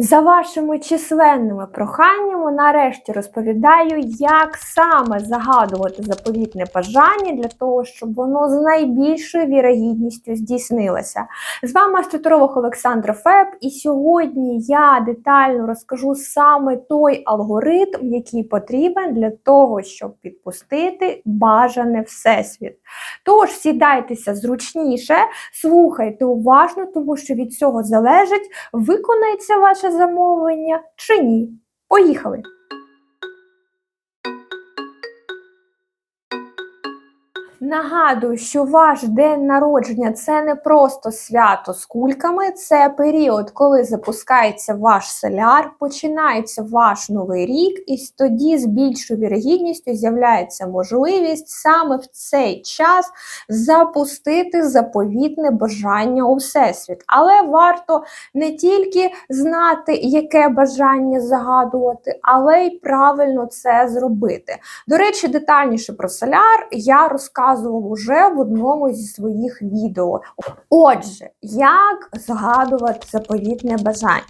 За вашими численними проханнями, нарешті розповідаю, як саме загадувати заповітне бажання для того, щоб воно з найбільшою вірогідністю здійснилося. З вами астротуролог Олександра Феб, і сьогодні я детально розкажу саме той алгоритм, який потрібен для того, щоб підпустити бажане всесвіт. Тож сідайтеся зручніше, слухайте уважно, тому що від цього залежить, виконається замовлення чи ні. Поїхали! Нагадую, що ваш день народження це не просто свято з кульками, це період, коли запускається ваш соляр, починається ваш новий рік, і тоді з більшою вірогідністю з'являється можливість саме в цей час запустити заповітне бажання у всесвіт. Але варто не тільки знати, яке бажання загадувати, але й правильно це зробити. До речі, детальніше про соляр я розказував уже в одному зі своїх відео. Отже, як згадувати заповітне бажання?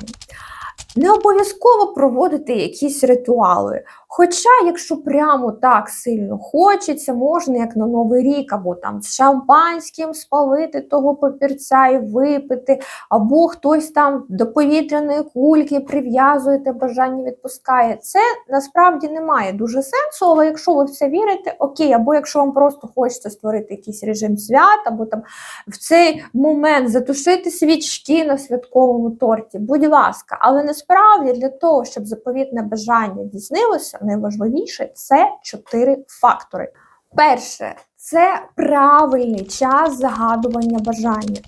Не обов'язково проводити якісь ритуали. Хоча, якщо прямо так сильно хочеться, можна як на Новий рік, або там з шампанським спалити того папірця і випити, або хтось там до повітряної кульки прив'язує те бажання, відпускає. Це насправді не має дуже сенсу, але якщо ви в це вірите, окей, або якщо вам просто хочеться створити якийсь режим свят, або там в цей момент затушити свічки на святковому торті, будь ласка, але насправді для того, щоб заповітне бажання дійснилося, найважливіше це чотири фактори. Перше, це правильний час загадування бажання.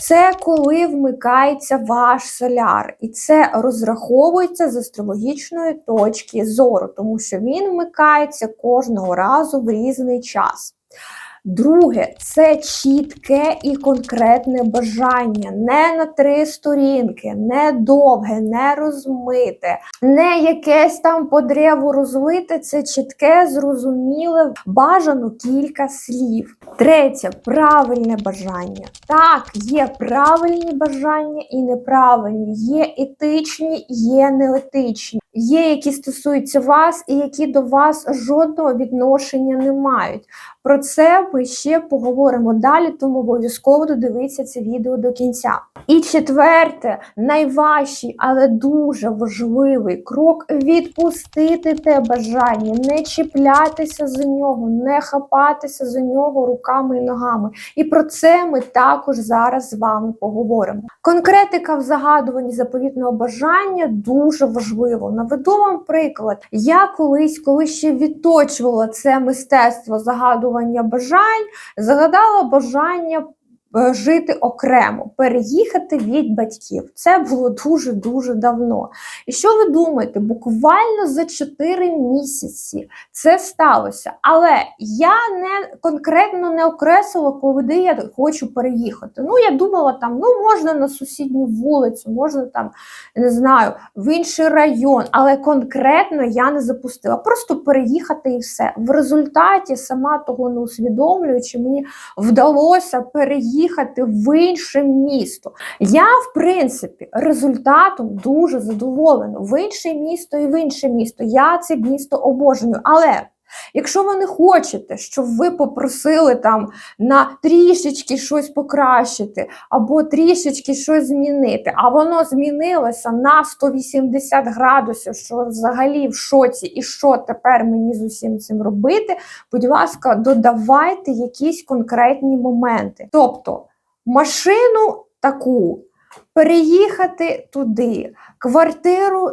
Це коли вмикається ваш соляр, і це розраховується з астрологічної точки зору, тому що він вмикається кожного разу в різний час. Друге, це чітке і конкретне бажання, не на три сторінки, не довге, не розмите, не якесь там по древу розлите, це чітке, зрозуміле, бажано кілька слів. Третє правильне бажання. Так, є правильні бажання і неправильні, є етичні, є неетичні. Є, які стосуються вас, і які до вас жодного відношення не мають. Про це ми ще поговоримо далі, тому обов'язково додивіться це відео до кінця. І четверте, найважчий, але дуже важливий крок відпустити те бажання, не чіплятися за нього, не хапатися за нього руками і ногами. І про це ми також зараз з вами поговоримо. Конкретика в загадуванні заповітного бажання дуже важливо. Наведу вам приклад. Я колись, коли ще відточувала це мистецтво загадування бажань, загадала бажання. Жити окремо, переїхати від батьків. Це було дуже-дуже давно. І що ви думаєте? Буквально за 4 місяці це сталося. Але я не конкретно не окреслила, коли я хочу переїхати. Ну, я думала, там ну можна на сусідню вулицю, можна там, не знаю, в інший район, але конкретно я не запустила. Просто переїхати і все. В результаті, сама того не усвідомлюючи, мені вдалося переїхати їхати в інше місто. Я, в принципі, результатом дуже задоволена. В інше місто і в інше місто. Я це місто обожнюю. Але якщо ви не хочете, щоб ви попросили там на трішечки щось покращити, або трішечки щось змінити, а воно змінилося на 180 градусів, що взагалі в шоці, і що тепер мені з усім цим робити, будь ласка, додавайте якісь конкретні моменти. Тобто машину таку, переїхати туди, квартиру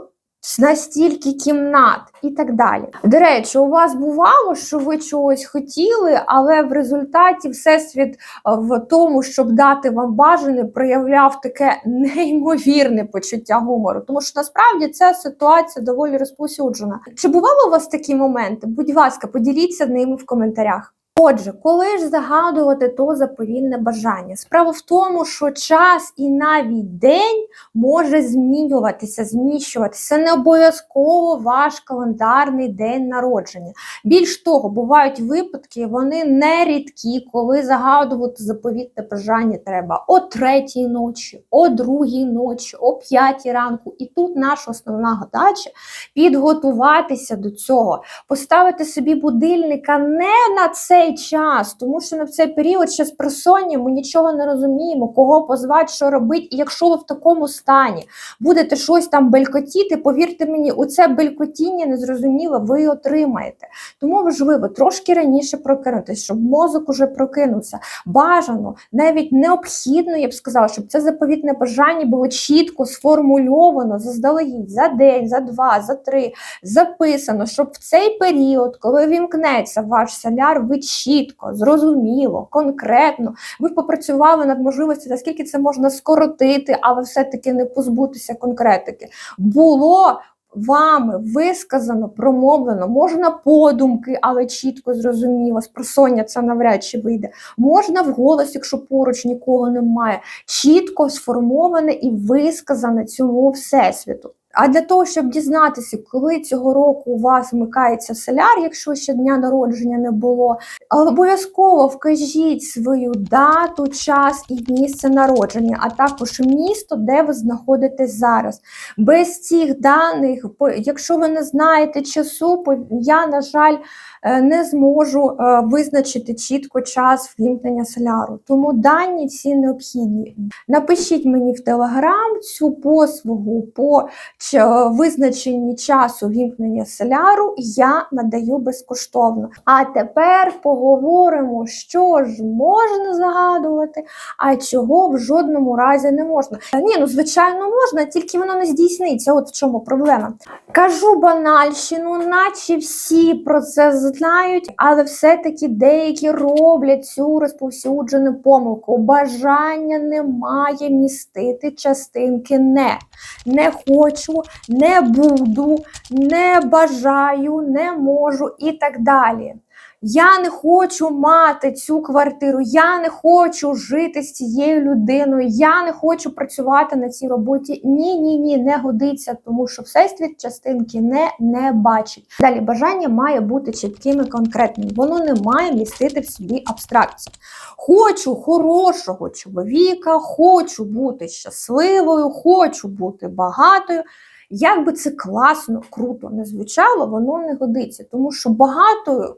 на стільки кімнат і так далі. До речі, у вас бувало, що ви чогось хотіли, але в результаті всесвіт в тому, щоб дати вам бажане, проявляв таке неймовірне почуття гумору. Тому що насправді ця ситуація доволі розповсюджена. Чи бували у вас такі моменти? Будь ласка, поділіться ними в коментарях. Отже, коли ж загадувати то заповільне бажання? Справа в тому, що час і навіть день може змінюватися, зміщуватися. Не обов'язково ваш календарний день народження. Більш того, бувають випадки, вони не рідкі, коли загадувати заповітне бажання треба о третій ночі, о другій ночі, о п'ятій ранку. І тут наша основна задача підготуватися до цього, поставити собі будильника не на цей час, тому що на цей період ще з просоння ми нічого не розуміємо, кого позвати, що робити. І якщо ви в такому стані будете щось там белькотіти, повірте мені, у це белькотіння незрозуміло ви отримаєте. Тому важливо трошки раніше прокинутися, щоб мозок уже прокинувся. Бажано, навіть необхідно, я б сказала, щоб це заповітне бажання було чітко сформульовано заздалегідь за день, за два, за три, записано, щоб в цей період, коли вімкнеться ваш соляр, ви чітко, зрозуміло, конкретно, ви попрацювали над можливістю, наскільки це можна скоротити, але все-таки не позбутися конкретики. Було Вами висказано, промовлено, можна подумки, але чітко зрозуміло, з просоння це навряд чи вийде. Можна вголос, якщо поруч нікого немає, чітко сформоване і висказане цьому всесвіту. А для того, щоб дізнатися, коли цього року у вас вмикається соляр, якщо ще дня народження не було, обов'язково вкажіть свою дату, час і місце народження, а також місто, де ви знаходитесь зараз. Без цих даних, якщо ви не знаєте часу, я, на жаль, не зможу е, визначити чітко час ввімкнення соляру. Тому дані ці необхідні. Напишіть мені в телеграм цю послугу по визначенні часу вімкнення соляру я надаю безкоштовно. А тепер поговоримо, що ж можна загадувати, а чого в жодному разі не можна. Ні, ну звичайно, можна, тільки воно не здійсниться. От в чому проблема. Кажу банальщину, наче всі про це знають, але все-таки деякі роблять цю розповсюджену помилку. Бажання немає містити частинки не. Не хочу, не буду, не бажаю, не можу і так далі. Я не хочу мати цю квартиру, я не хочу жити з цією людиною, я не хочу працювати на цій роботі. Ні, ні, ні, не годиться, тому що всесвіт частинки не не бачить. Далі бажання має бути чітким і конкретним. Воно не має містити в собі абстракції. Хочу хорошого чоловіка, хочу бути щасливою, хочу бути багатою. Як би це класно, круто не звучало, воно не годиться, тому що багатою.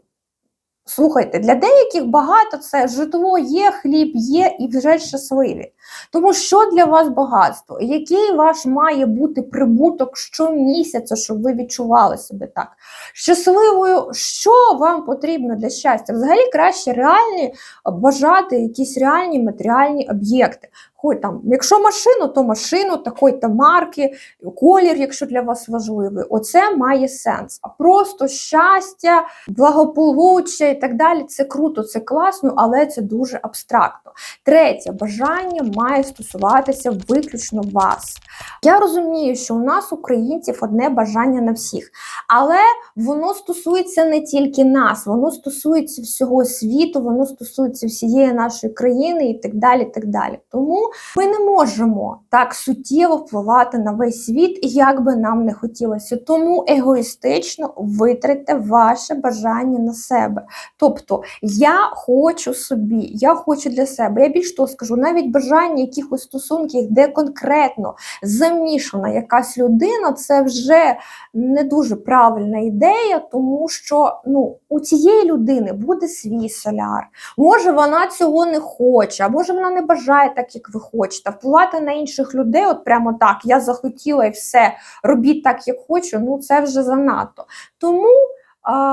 Слухайте, для деяких багато це житло є, хліб є і вже щасливі. Тому що для вас багатство? Який ваш має бути прибуток щомісяця, щоб ви відчували себе так? Щасливою, що вам потрібно для щастя? Взагалі краще реальні бажати якісь реальні матеріальні об'єкти. Хоч там, якщо машину, то машину такої-то марки, колір, якщо для вас важливий, оце має сенс. А просто щастя, благополуччя так далі це круто, це класно, але це дуже абстрактно. Третє бажання має стосуватися виключно вас. Я розумію, що у нас, українців, одне бажання на всіх, але воно стосується не тільки нас, воно стосується всього світу, воно стосується всієї нашої країни і так далі. так далі. Тому ми не можемо так суттєво впливати на весь світ, як би нам не хотілося. Тому егоїстично витратьте ваше бажання на себе. Тобто, я хочу собі, я хочу для себе. Я більш того скажу, навіть бажання якихось стосунків, де конкретно замішана якась людина, це вже не дуже правильна ідея, тому що ну, у цієї людини буде свій соляр. Може, вона цього не хоче, а може вона не бажає так, як ви хочете. Впливати на інших людей, от прямо так, я захотіла і все, робіть так, як хочу, ну це вже занадто. Тому.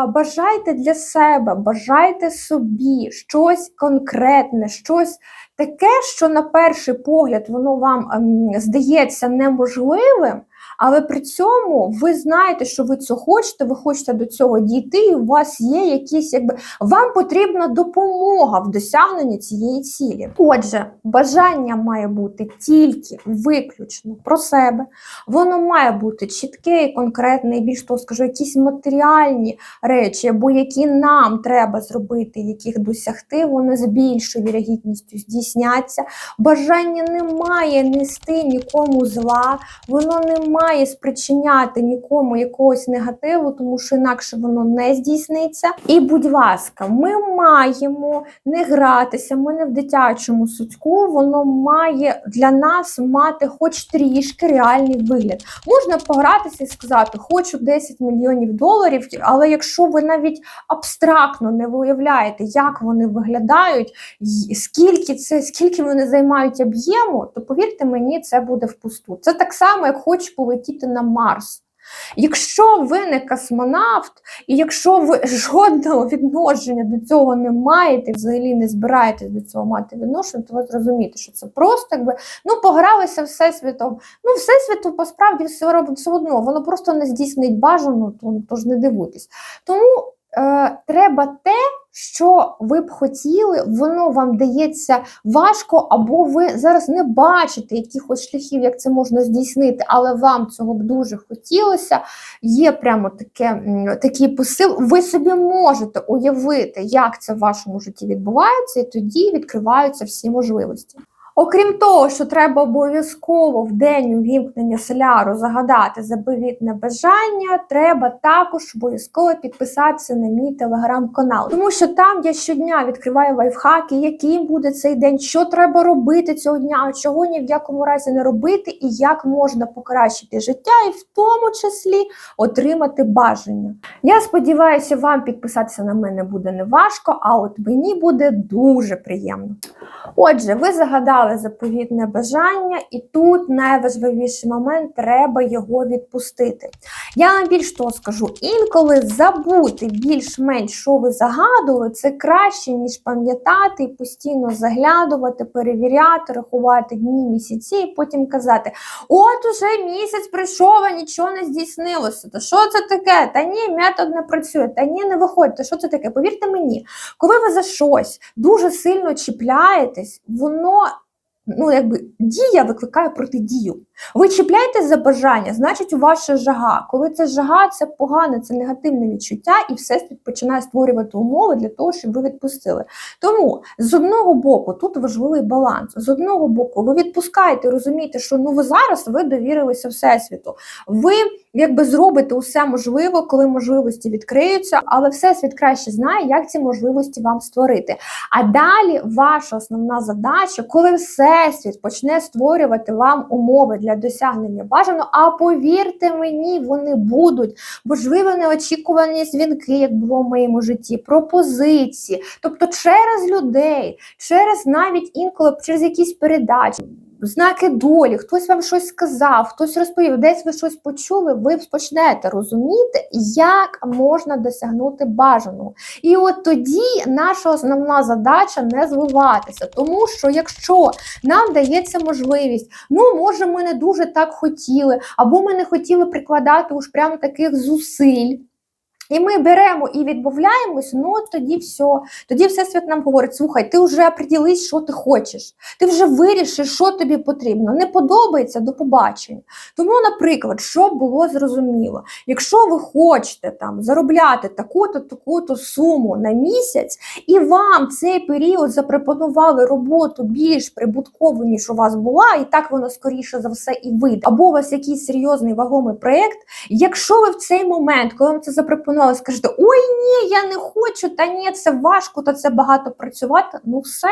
Бажайте для себе, бажайте собі щось конкретне, щось таке, що на перший погляд воно вам ем, здається неможливим, але при цьому ви знаєте, що ви це хочете, ви хочете до цього дійти, і у вас є якісь, якби вам потрібна допомога в досягненні цієї цілі. Отже, бажання має бути тільки виключно про себе. Воно має бути чітке і конкретне, і більш того, скажу, якісь матеріальні речі, або які нам треба зробити, яких досягти, вони з більшою вірогідністю здійсняться. Бажання не має нести нікому зла, воно не має спричиняти нікому якогось негативу, тому що інакше воно не здійсниться. І, будь ласка, ми маємо не гратися, ми не в дитячому садку, воно має для нас мати хоч трішки реальний вигляд. Можна погратися і сказати, хочу 10 мільйонів доларів, але якщо ви навіть абстрактно не виявляєте, як вони виглядають, скільки це, скільки вони займають об'єму, то повірте мені, це буде впусту. Це так само, як хочу полетіти на Марс. Якщо ви не космонавт, і якщо ви жодного відношення до цього не маєте, взагалі не збираєтесь до цього мати відношення, то ви зрозумієте, що це просто якби ну погралися всесвітом. Ну, всесвіту по справді все робить все одно, воно просто не здійснить бажано, то, тож не дивуйтесь. Тому е, треба те, що ви б хотіли, воно вам дається важко, або ви зараз не бачите якихось шляхів, як це можна здійснити, але вам цього б дуже хотілося. Є прямо таке, такий посил. Ви собі можете уявити, як це в вашому житті відбувається, і тоді відкриваються всі можливості. Окрім того, що треба обов'язково в день увімкнення соляру загадати заповітне бажання, треба також обов'язково підписатися на мій телеграм-канал, тому що там я щодня відкриваю лайфхаки, яким буде цей день, що треба робити цього дня, а чого ні в якому разі не робити, і як можна покращити життя, і в тому числі отримати бажання. Я сподіваюся, вам підписатися на мене буде не важко, а от мені буде дуже приємно. Отже, ви загадали заповітне бажання, і тут найважливіший момент треба його відпустити. Я вам більш того скажу, інколи забути більш-менш, що ви загадували, це краще, ніж пам'ятати і постійно заглядувати, перевіряти, рахувати дні, місяці, і потім казати: от уже місяць прийшов, а нічого не здійснилося. Та що це таке? Та ні, метод не працює, та ні, не виходить. Та що це таке? Повірте мені, коли ви за щось дуже сильно чіпляєтесь, воно. Ну, якби дія викликає протидію. Ви чіпляєтесь за бажання, значить, у вас ще жага. Коли це жага, це погане, це негативне відчуття, і всесвіт починає створювати умови для того, щоб ви відпустили. Тому з одного боку тут важливий баланс. З одного боку, ви відпускаєте, розумієте, що ну ви зараз ви довірилися всесвіту. Ви якби зробите усе можливе, коли можливості відкриються, але всесвіт краще знає, як ці можливості вам створити. А далі ваша основна задача, коли всесвіт почне створювати вам умови для досягнення бажано. а повірте мені, вони будуть можливо неочікувані дзвінки, як було в моєму житті, пропозиції, тобто через людей, через навіть інколи через якісь передачі. Знаки долі, хтось вам щось сказав, хтось розповів, десь ви щось почули, ви почнете розуміти, як можна досягнути бажаного. І от тоді наша основна задача не зливатися, тому що якщо нам дається можливість, ну може ми не дуже так хотіли, або ми не хотіли прикладати уж прямо таких зусиль. І ми беремо і відмовляємось, ну тоді все. Тоді Всесвіт нам говорить: слухай, ти вже оприділись, що ти хочеш. Ти вже вирішиш, що тобі потрібно. Не подобається до побачення. Тому, наприклад, щоб було зрозуміло, якщо ви хочете там заробляти таку-то таку-то суму на місяць, і вам цей період запропонували роботу більш прибуткову, ніж у вас була, і так воно скоріше за все і вийде. Або у вас якийсь серйозний вагомий проєкт. Якщо ви в цей момент, коли вам це запропонували, скажете, ой, ні, я не хочу, та ні, це важко, та це багато працювати, ну все.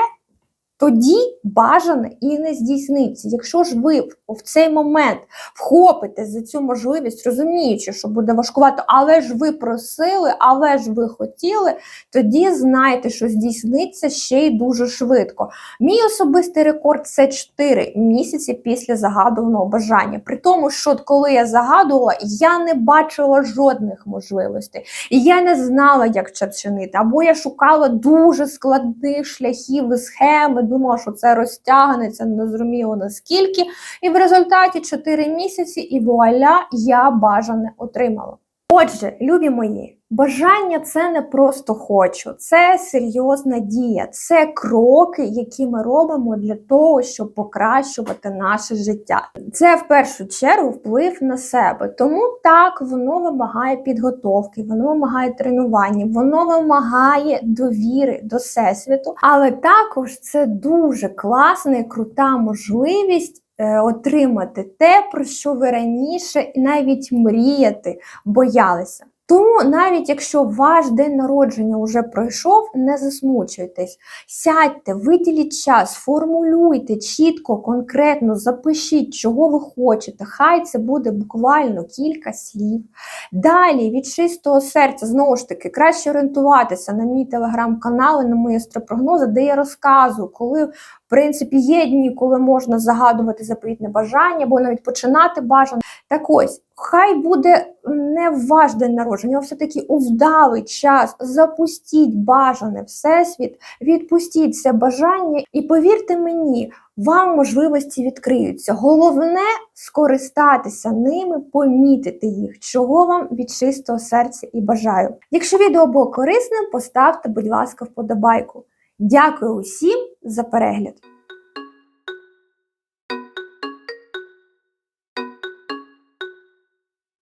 Тоді бажане і не здійсниться. Якщо ж ви в- цей момент вхопитесь за цю можливість, розуміючи, що буде важкувато, але ж ви просили, але ж ви хотіли, тоді знайте, що здійсниться ще й дуже швидко. Мій особистий рекорд це 4 місяці після загадуваного бажання. При тому, що коли я загадувала, я не бачила жодних можливостей. І я не знала, як це чинити. Або я шукала дуже складних шляхів і схеми думала, що це розтягнеться незрозуміло наскільки. І в результаті 4 місяці, і вуаля, я бажане отримала. Отже, любі мої, бажання це не просто хочу, це серйозна дія, це кроки, які ми робимо для того, щоб покращувати наше життя. Це в першу чергу вплив на себе. Тому так воно вимагає підготовки, воно вимагає тренування, воно вимагає довіри до всесвіту, але також це дуже класна і крута можливість. Е, Отримати те, про що ви раніше навіть мріяти боялися. Тому навіть якщо ваш день народження вже пройшов, не засмучуйтесь. Сядьте, виділіть час, формулюйте чітко, конкретно, запишіть, чого ви хочете. Хай це буде буквально кілька слів. Далі від чистого серця, знову ж таки, краще орієнтуватися на мій телеграм-канал і на мої астропрогнози, де я розказую, коли принципі є дні, коли можна загадувати заповітне бажання, або навіть починати бажання. Так ось, хай буде не ваш день народження, а все-таки у вдалий час. Запустіть бажане всесвіт, відпустіть це бажання, і повірте мені, вам можливості відкриються. Головне скористатися ними, помітити їх, чого вам від чистого серця і бажаю. Якщо відео було корисним, поставте, будь ласка, вподобайку. Дякую усім за перегляд!